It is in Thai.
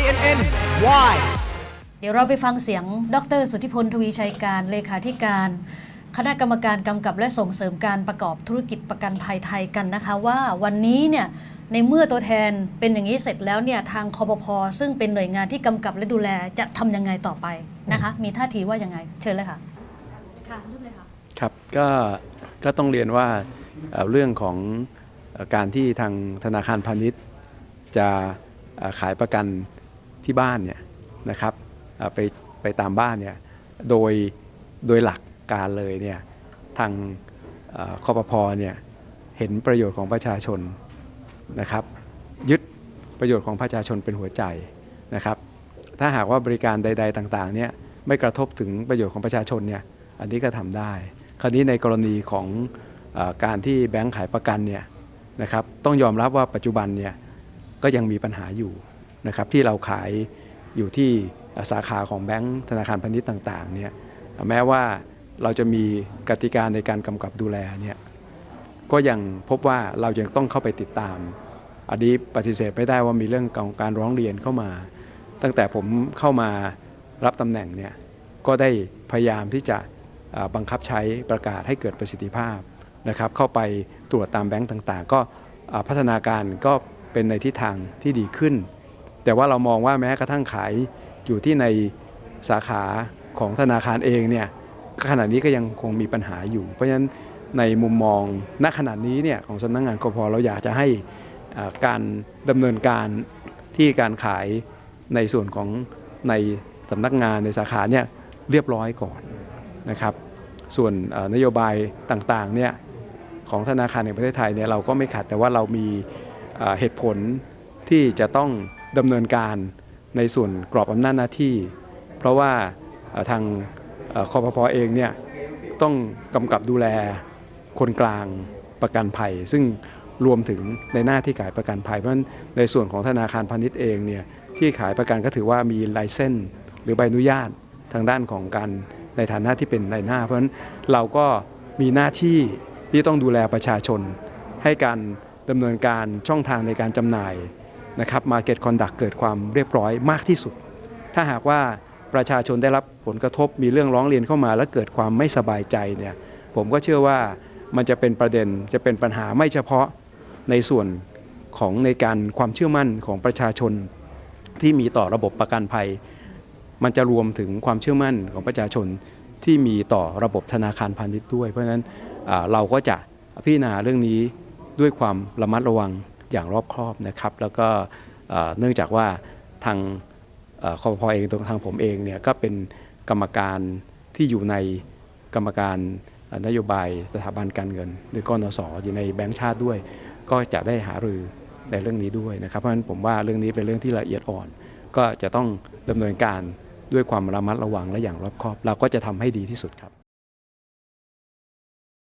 INN Why เดี๋ยวเราไปฟังเสียง ดร สุทธิพลทวีชัยการเลขาธิการ คณะกรรมการกำกับและส่งเสริมการประกอบธุรกิจประกันภัยไทยกันนะคะว่าวันนี้เนี่ยในเมื่อตัวแทนเป็นอย่างนี้เสร็จแล้วเนี่ยทางคอปพซึ่งเป็นหน่วยงานที่กำกับและดูแลจะทำยังไงต่อไปนะคะ มีท่าทีว่ายังไง เชิญเลยค่ะค่ะเริ่มเลยค่ะครับก็ก็ต้องเรียนว่าเอ่อเรื่องของเอ่อการที่ทางธนาคารพาณิชย์จะเอ่อขายประกัน ที่บ้านเนี่ยนะครับไปไปตามบ้านเนี่ยโดยโดยหลักการเลยเนี่ยทางคอปพเนี่ยเห็นประโยชน์ของประชาชนนะครับ ยึดประโยชน์ของประชาชนเป็นหัวใจนะครับ ถ้าหากว่าบริการใด ๆ ต่างๆเนี่ยไม่กระทบถึงประโยชน์ของประชาชนเนี่ยอันนี้ก็ทำได้ คราวนี้ในกรณีของอการที่แบงค์ขายประกันเนี่ยนะครับต้องยอมรับว่าปัจจุบันเนี่ยก็ยังมีปัญหาอยู่ นะครับที่เราขายอยู่ที่สาขาของแบงค์ธนาคารพาณิชย์ต่างๆเนี่ยแม้ว่าเราจะมีกติกาในการกำกับดูแลเนี่ยก็ยังพบว่าเรายังต้องเข้าไปติดตาม อันนี้ปฏิเสธไม่ได้ว่ามีเรื่องของการร้องเรียนเข้ามา ตั้งแต่ผมเข้ามารับตำแหน่งเนี่ยก็ได้พยายามที่จะบังคับใช้ประกาศให้เกิดประสิทธิภาพนะครับเข้าไปตรวจตามแบงก์ต่างๆ ก็พัฒนาการก็เป็นในทิศทางที่ดีขึ้น แต่ว่าเรามองว่าแม้กระทั่งขายอยู่ที่ในสาขาของธนาคารเองเนี่ยขณะนี้ก็ยังคงมีปัญหาอยู่ เพราะฉะนั้นในมุมมองณขณะนี้เนี่ยของสำนักงงานกพเราอยากจะให้การดำเนินการที่การขายในส่วนของในสำนักงานในสาขาเนี่ยเรียบร้อยก่อนนะครับ ส่วนนโยบายต่างๆเนี่ยของธนาคารแห่งประเทศไทยเนี่ยเราก็ไม่ขัดแต่ว่าเรามีเหตุผลที่จะต้อง ดำเนินการในส่วนกรอบอำนาจหน้าที่ เพราะว่าทางคอปพอเองเนี่ยต้องกำกับดูแลคนกลางประกันภัย ซึ่งรวมถึงในหน้าที่ขายประกันภัยเพราะฉะนั้นในส่วนของธนาคารพาณิชย์เองเนี่ยที่ขายประกันก็ถือว่ามีไลเซนส์หรือใบอนุญาตทางด้านของการในฐานะที่เป็นในหน้า เพราะฉะนั้นเราก็มีหน้าที่ที่ต้องดูแลประชาชน ให้การดำเนินการช่องทางในการจำหน่าย นะครับ Market Conduct เกิดความเรียบร้อยมากที่สุด ถ้าหากว่าประชาชนได้รับผลกระทบมีเรื่องร้องเรียนเข้ามา แล้วเกิดความไม่สบายใจเนี่ยผมก็เชื่อว่ามันจะเป็นประเด็นจะเป็นปัญหาไม่เฉพาะในส่วนของในการความเชื่อมั่นของประชาชนที่มีต่อระบบประกันภัย มันจะรวมถึงความเชื่อมั่นของประชาชนที่มีต่อระบบธนาคารพาณิชย์ด้วย เพราะฉะนั้นเราก็จะพิจารณาเรื่องนี้ด้วยความระมัดระวัง อย่างรอบคอบนะครับ แล้วก็เนื่องจากว่าทางอ่อคอพเองตัวทางผมเองเนี่ยก็เป็นกรรมการที่อยู่ในกรรมการนโยบายสถาบันการเงิน หรือกนสอยู่ในแบงก์ชาติด้วย ก็จะได้หารือในเรื่องนี้ด้วยนะครับ เพราะฉะนั้นผมว่าเรื่องนี้เป็นเรื่องที่ละเอียดอ่อน ก็จะต้องดำเนินการด้วยความระมัดระวังและอย่างรอบคอบ เราก็จะทำให้ดีที่สุดครับ